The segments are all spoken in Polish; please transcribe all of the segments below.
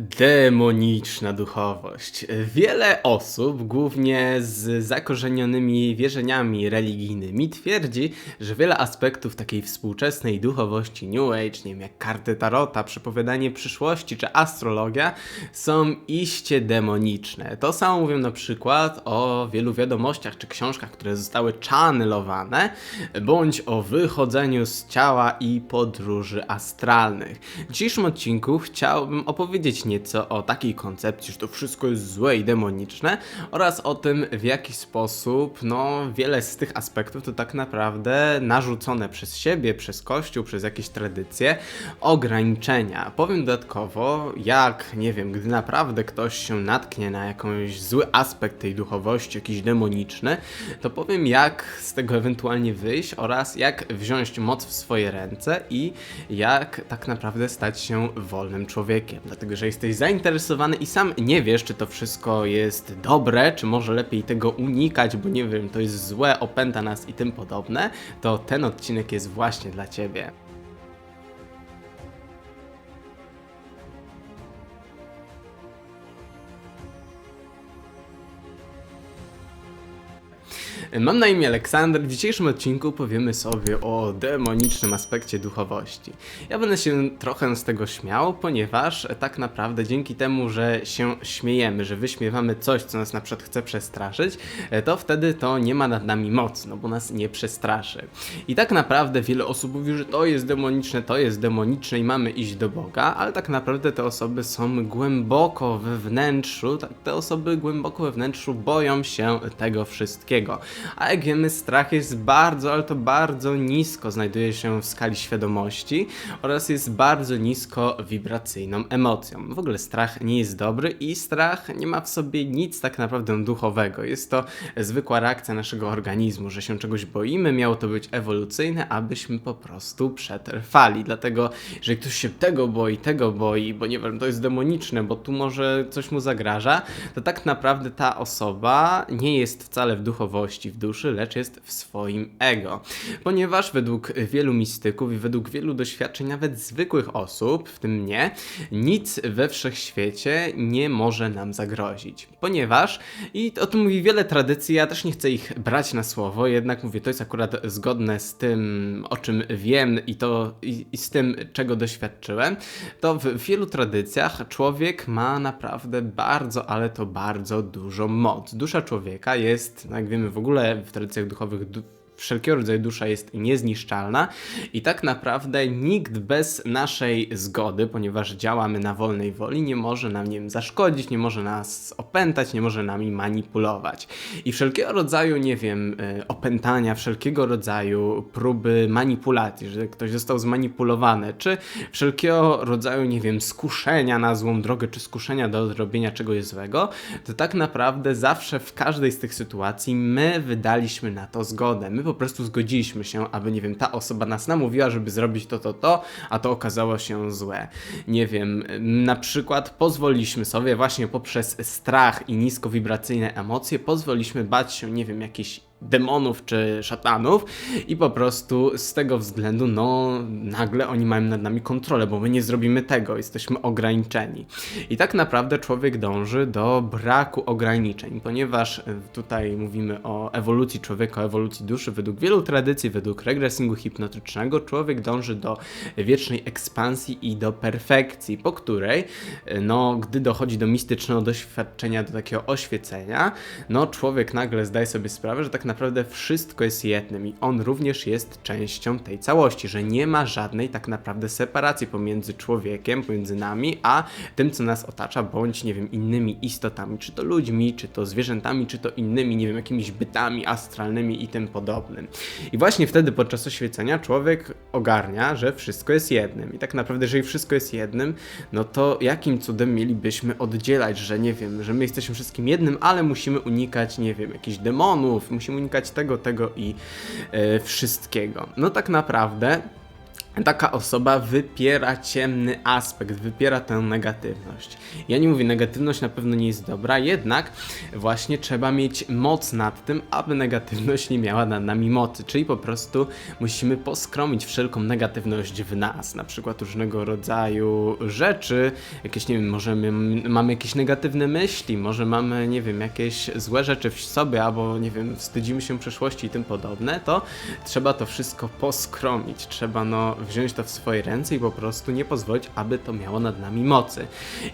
Demoniczna duchowość. Wiele osób, głównie z zakorzenionymi wierzeniami religijnymi, twierdzi, że wiele aspektów takiej współczesnej duchowości New Age, nie wiem, jak karty Tarota, przepowiadanie przyszłości czy astrologia, są iście demoniczne. To samo mówią na przykład o wielu wiadomościach czy książkach, które zostały channelowane, bądź o wychodzeniu z ciała i podróży astralnych. W dzisiejszym odcinku chciałbym opowiedzieć nieco o takiej koncepcji, że to wszystko jest złe i demoniczne oraz o tym, w jaki sposób no, wiele z tych aspektów to tak naprawdę narzucone przez siebie, przez Kościół, przez jakieś tradycje, ograniczenia. Powiem dodatkowo, jak, nie wiem, gdy naprawdę ktoś się natknie na jakąś zły aspekt tej duchowości, jakiś demoniczny, to powiem, jak z tego ewentualnie wyjść oraz jak wziąć moc w swoje ręce i jak tak naprawdę stać się wolnym człowiekiem. Dlatego, że jesteś zainteresowany i sam nie wiesz, czy to wszystko jest dobre, czy może lepiej tego unikać, bo nie wiem, to jest złe, opęta nas i tym podobne, to ten odcinek jest właśnie dla Ciebie. Mam na imię Aleksander. W dzisiejszym odcinku powiemy sobie o demonicznym aspekcie duchowości. Ja będę się trochę z tego śmiał, ponieważ tak naprawdę dzięki temu, że się śmiejemy, że wyśmiewamy coś, co nas na przykład chce przestraszyć, to wtedy to nie ma nad nami mocy, no bo nas nie przestraszy. I tak naprawdę wiele osób mówi, że to jest demoniczne, to jest demoniczne i mamy iść do Boga, ale tak naprawdę te osoby są głęboko we wnętrzu, tak, te osoby głęboko we wnętrzu boją się tego wszystkiego. A jak wiemy, strach jest bardzo, ale to bardzo nisko znajduje się w skali świadomości oraz jest bardzo nisko wibracyjną emocją. W ogóle strach nie jest dobry i strach nie ma w sobie nic tak naprawdę duchowego. Jest to zwykła reakcja naszego organizmu, że się czegoś boimy, miało to być ewolucyjne, abyśmy po prostu przetrwali. Dlatego, jeżeli ktoś się tego boi, tego boi, bo nie wiem, to jest demoniczne, bo tu może coś mu zagraża, to tak naprawdę ta osoba nie jest wcale w duchowości, w duszy, lecz jest w swoim ego. Ponieważ według wielu mistyków i według wielu doświadczeń, nawet zwykłych osób, w tym mnie, nic we wszechświecie nie może nam zagrozić. Ponieważ, i o tym mówi wiele tradycji, ja też nie chcę ich brać na słowo, jednak mówię, to jest akurat zgodne z tym, o czym wiem i to i, i z tym, czego doświadczyłem, to w wielu tradycjach człowiek ma naprawdę bardzo, ale to bardzo dużo moc. Dusza człowieka jest, jak wiemy w ogóle w tradycjach duchowych du wszelkiego rodzaju dusza jest niezniszczalna i tak naprawdę nikt bez naszej zgody, ponieważ działamy na wolnej woli, nie może nam nie wiem, zaszkodzić, nie może nas opętać, nie może nami manipulować. I wszelkiego rodzaju, nie wiem, y, opętania, wszelkiego rodzaju próby manipulacji, że ktoś został zmanipulowany, czy wszelkiego rodzaju, nie wiem, skuszenia na złą drogę, czy skuszenia do zrobienia czegoś złego, to tak naprawdę zawsze w każdej z tych sytuacji my wydaliśmy na to zgodę. My po prostu zgodziliśmy się, aby, nie wiem, ta osoba nas namówiła, żeby zrobić to, to, to, a to okazało się złe. Nie wiem, na przykład pozwoliliśmy sobie właśnie poprzez strach i niskowibracyjne emocje, pozwoliliśmy bać się, nie wiem, jakichś demonów czy szatanów i po prostu z tego względu, no nagle oni mają nad nami kontrolę, bo my nie zrobimy tego, jesteśmy ograniczeni. I tak naprawdę człowiek dąży do braku ograniczeń, ponieważ tutaj mówimy o ewolucji człowieka, o ewolucji duszy, według wielu tradycji, według regresingu hipnotycznego, człowiek dąży do wiecznej ekspansji i do perfekcji, po której, no, gdy dochodzi do mistycznego doświadczenia, do takiego oświecenia, no, człowiek nagle zdaje sobie sprawę, że tak naprawdę wszystko jest jednym i on również jest częścią tej całości, że nie ma żadnej tak naprawdę separacji pomiędzy człowiekiem, pomiędzy nami, a tym, co nas otacza, bądź, nie wiem, innymi istotami, czy to ludźmi, czy to zwierzętami, czy to innymi, nie wiem, jakimiś bytami astralnymi i tym podobnym. I właśnie wtedy podczas oświecenia człowiek ogarnia, że wszystko jest jednym. I tak naprawdę, jeżeli wszystko jest jednym, no to jakim cudem mielibyśmy oddzielać, że nie wiem, że my jesteśmy wszystkim jednym, ale musimy unikać, nie wiem, jakichś demonów, musimy unikać tego, tego i e, wszystkiego. No tak naprawdę taka osoba wypiera ciemny aspekt, wypiera tę negatywność. Ja nie mówię, negatywność na pewno nie jest dobra, jednak właśnie trzeba mieć moc nad tym, aby negatywność nie miała nad nami mocy, czyli po prostu musimy poskromić wszelką negatywność w nas, na przykład różnego rodzaju rzeczy, jakieś, nie wiem, może my mamy jakieś negatywne myśli, może mamy, nie wiem, jakieś złe rzeczy w sobie, albo, nie wiem, wstydzimy się przeszłości i tym podobne, to trzeba to wszystko poskromić, trzeba, no, wziąć to w swoje ręce i po prostu nie pozwolić, aby to miało nad nami mocy.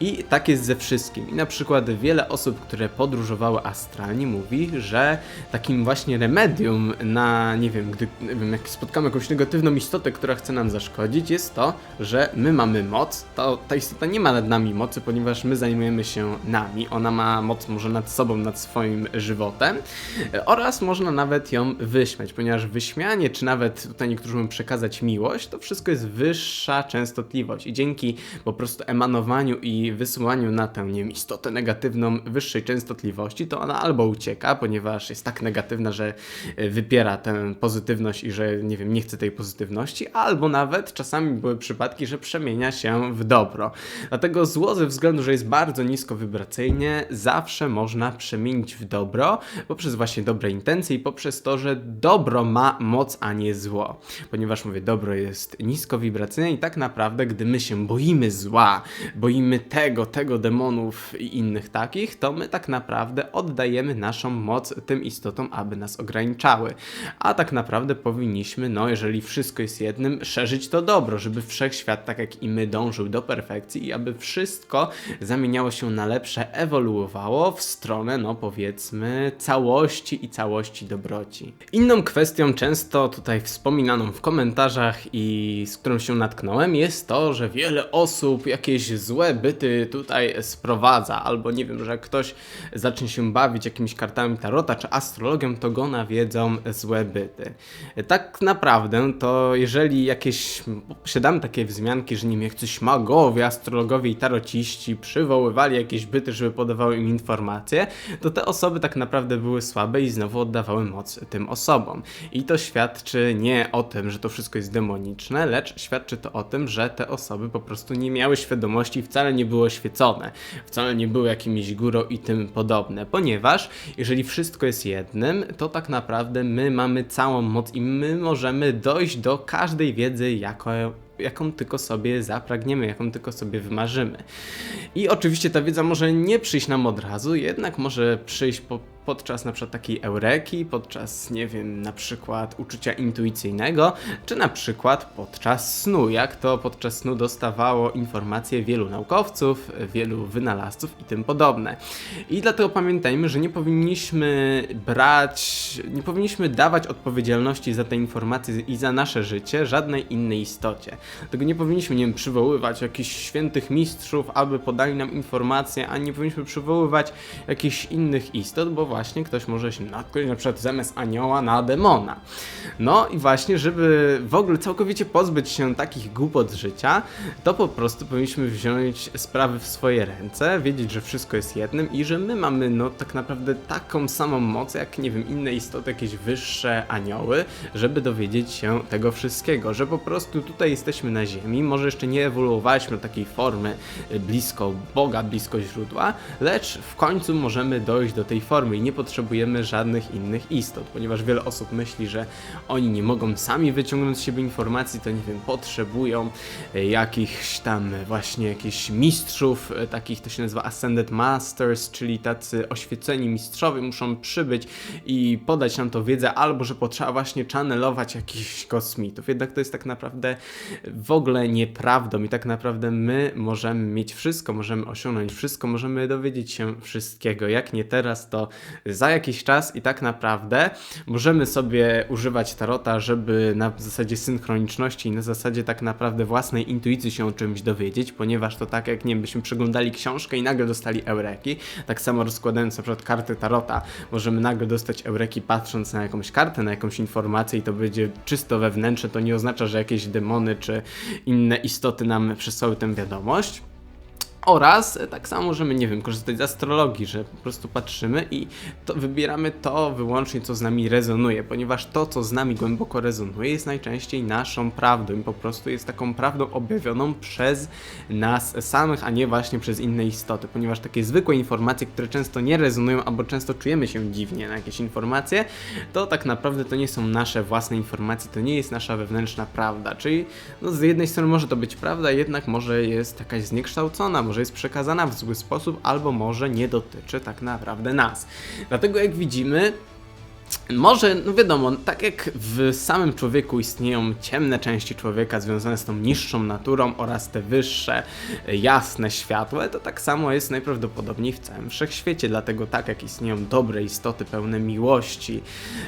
I tak jest ze wszystkim. I na przykład wiele osób, które podróżowały astralnie, mówi, że takim właśnie remedium na, nie wiem, gdy nie wiem, jak spotkamy jakąś negatywną istotę, która chce nam zaszkodzić, jest to, że my mamy moc. To, ta istota nie ma nad nami mocy, ponieważ my zajmujemy się nami. Ona ma moc może nad sobą, nad swoim żywotem. Oraz można nawet ją wyśmiać, ponieważ wyśmianie, czy nawet tutaj niektórzy mówią przekazać miłość, to wszystko jest wyższa częstotliwość i dzięki po prostu emanowaniu i wysyłaniu na tę, nie wiem, istotę negatywną wyższej częstotliwości, to ona albo ucieka, ponieważ jest tak negatywna, że e, wypiera tę pozytywność i że, nie wiem, nie chce tej pozytywności, albo nawet czasami były przypadki, że przemienia się w dobro. Dlatego zło ze względu, że jest bardzo nisko wibracyjnie, zawsze można przemienić w dobro poprzez właśnie dobre intencje i poprzez to, że dobro ma moc, a nie zło. Ponieważ mówię, dobro jest niskowibracyjne i tak naprawdę, gdy my się boimy zła, boimy tego, tego demonów i innych takich, to my tak naprawdę oddajemy naszą moc tym istotom, aby nas ograniczały. A tak naprawdę powinniśmy, no jeżeli wszystko jest jednym, szerzyć to dobro, żeby wszechświat, tak jak i my, dążył do perfekcji i aby wszystko zamieniało się na lepsze, ewoluowało w stronę, no powiedzmy, całości i całości dobroci. Inną kwestią, często tutaj wspominaną w komentarzach i z którą się natknąłem, jest to, że wiele osób jakieś złe byty tutaj sprowadza, albo nie wiem, że ktoś zacznie się bawić jakimiś kartami tarota czy astrologią, to go nawiedzą złe byty. Tak naprawdę, to jeżeli jakieś posiadamy takie wzmianki, że jak coś magowie, astrologowie i tarociści przywoływali jakieś byty, żeby podawały im informacje, to te osoby tak naprawdę były słabe i znowu oddawały moc tym osobom. I to świadczy nie o tym, że to wszystko jest demoniczne, lecz świadczy to o tym, że te osoby po prostu nie miały świadomości, wcale nie były oświecone, wcale nie były jakimiś górą i tym podobne, ponieważ jeżeli wszystko jest jednym, to tak naprawdę my mamy całą moc i my możemy dojść do każdej wiedzy jako jaką tylko sobie zapragniemy, jaką tylko sobie wymarzymy. I oczywiście ta wiedza może nie przyjść nam od razu, jednak może przyjść po podczas na przykład takiej eureki, podczas, nie wiem, na przykład uczucia intuicyjnego, czy na przykład podczas snu, jak to podczas snu dostawało informacje wielu naukowców, wielu wynalazców i tym podobne. I dlatego pamiętajmy, że nie powinniśmy brać, nie powinniśmy dawać odpowiedzialności za te informacje i za nasze życie żadnej innej istocie. Tego nie powinniśmy, nie wiem, przywoływać jakichś świętych mistrzów, aby podali nam informacje, a nie powinniśmy przywoływać jakichś innych istot, bo właśnie ktoś może się natknąć na przykład zamiast anioła na demona. No i właśnie, żeby w ogóle całkowicie pozbyć się takich głupot życia, to po prostu powinniśmy wziąć sprawy w swoje ręce, wiedzieć, że wszystko jest jednym i że my mamy no tak naprawdę taką samą moc, jak nie wiem, inne istoty, jakieś wyższe anioły, żeby dowiedzieć się tego wszystkiego, że po prostu tutaj jesteśmy na ziemi, może jeszcze nie ewoluowaliśmy do takiej formy blisko Boga, blisko źródła, lecz w końcu możemy dojść do tej formy i nie potrzebujemy żadnych innych istot, ponieważ wiele osób myśli, że oni nie mogą sami wyciągnąć z siebie informacji, to nie wiem, potrzebują e, jakichś tam właśnie jakichś mistrzów, e, takich to się nazywa Ascended Masters, czyli tacy oświeceni mistrzowie muszą przybyć i podać nam to wiedzę, albo że potrzeba właśnie channelować jakichś kosmitów. Jednak to jest tak naprawdę w ogóle nieprawdą i tak naprawdę my możemy mieć wszystko, możemy osiągnąć wszystko, możemy dowiedzieć się wszystkiego. Jak nie teraz, to za jakiś czas i tak naprawdę możemy sobie używać tarota, żeby na zasadzie synchroniczności i na zasadzie tak naprawdę własnej intuicji się o czymś dowiedzieć, ponieważ to tak jak nie wiem, byśmy przeglądali książkę i nagle dostali eureki, tak samo rozkładając na przykład karty tarota, możemy nagle dostać eureki patrząc na jakąś kartę, na jakąś informację i to będzie czysto wewnętrzne, to nie oznacza, że jakieś demony czy inne istoty nam przesłały tę wiadomość. Oraz tak samo możemy, nie wiem, korzystać z astrologii, że po prostu patrzymy i to wybieramy to wyłącznie, co z nami rezonuje, ponieważ to, co z nami głęboko rezonuje, jest najczęściej naszą prawdą i po prostu jest taką prawdą objawioną przez nas samych, a nie właśnie przez inne istoty, ponieważ takie zwykłe informacje, które często nie rezonują albo często czujemy się dziwnie na jakieś informacje, to tak naprawdę to nie są nasze własne informacje, to nie jest nasza wewnętrzna prawda, czyli no z jednej strony może to być prawda, jednak może jest jakaś zniekształcona, może jest przekazana w zły sposób, albo może nie dotyczy tak naprawdę nas. Dlatego jak widzimy, może, no wiadomo, tak jak w samym człowieku istnieją ciemne części człowieka związane z tą niższą naturą oraz te wyższe, jasne, światłe, to tak samo jest najprawdopodobniej w całym wszechświecie. Dlatego tak jak istnieją dobre istoty pełne miłości,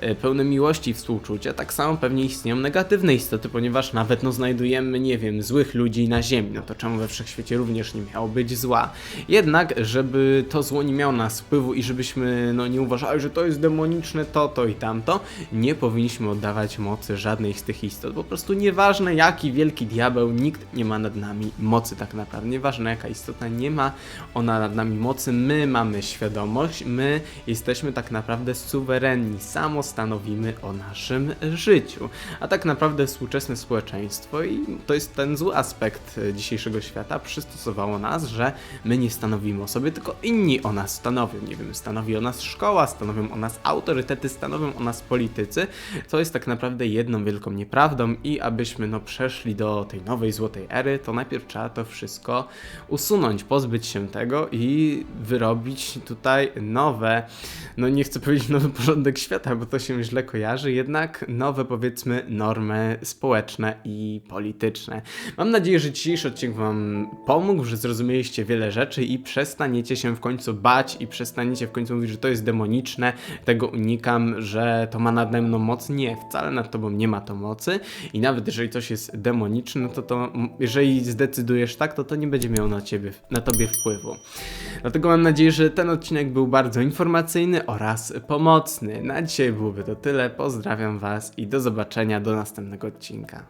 e, pełne miłości i współczucia, tak samo pewnie istnieją negatywne istoty, ponieważ nawet no znajdujemy, nie wiem, złych ludzi na ziemi, no to czemu we wszechświecie również nie miało być zła? Jednak, żeby to zło nie miało nas wpływu i żebyśmy no nie uważali, że to jest demoniczne, to, to i tamto, nie powinniśmy oddawać mocy żadnej z tych istot. Po prostu nieważne jaki wielki diabeł, nikt nie ma nad nami mocy tak naprawdę. Nieważne jaka istota, nie ma ona nad nami mocy. My mamy świadomość, my jesteśmy tak naprawdę suwerenni, samo stanowimy o naszym życiu. A tak naprawdę współczesne społeczeństwo i to jest ten zły aspekt e, dzisiejszego świata, przystosowało nas, że my nie stanowimy o sobie, tylko inni o nas stanowią. Nie wiem, stanowi o nas szkoła, stanowią o nas autorytety, stanowią o nas politycy. To jest tak naprawdę jedną wielką nieprawdą i abyśmy no przeszli do tej nowej złotej ery, to najpierw trzeba to wszystko usunąć, pozbyć się tego i wyrobić tutaj nowe, no nie chcę powiedzieć nowy porządek świata, bo to się źle kojarzy, jednak nowe powiedzmy normy społeczne i polityczne. Mam nadzieję, że dzisiejszy odcinek Wam pomógł, że zrozumieliście wiele rzeczy i przestaniecie się w końcu bać i przestaniecie w końcu mówić, że to jest demoniczne, tego unikam, że to ma nade mną moc. Nie, wcale nad Tobą nie ma to mocy i nawet jeżeli coś jest demoniczne, to, to jeżeli zdecydujesz tak, to to nie będzie miało na Ciebie, na Tobie wpływu. Dlatego mam nadzieję, że ten odcinek był bardzo informacyjny oraz pomocny. Na dzisiaj byłoby to tyle. Pozdrawiam Was i do zobaczenia do następnego odcinka.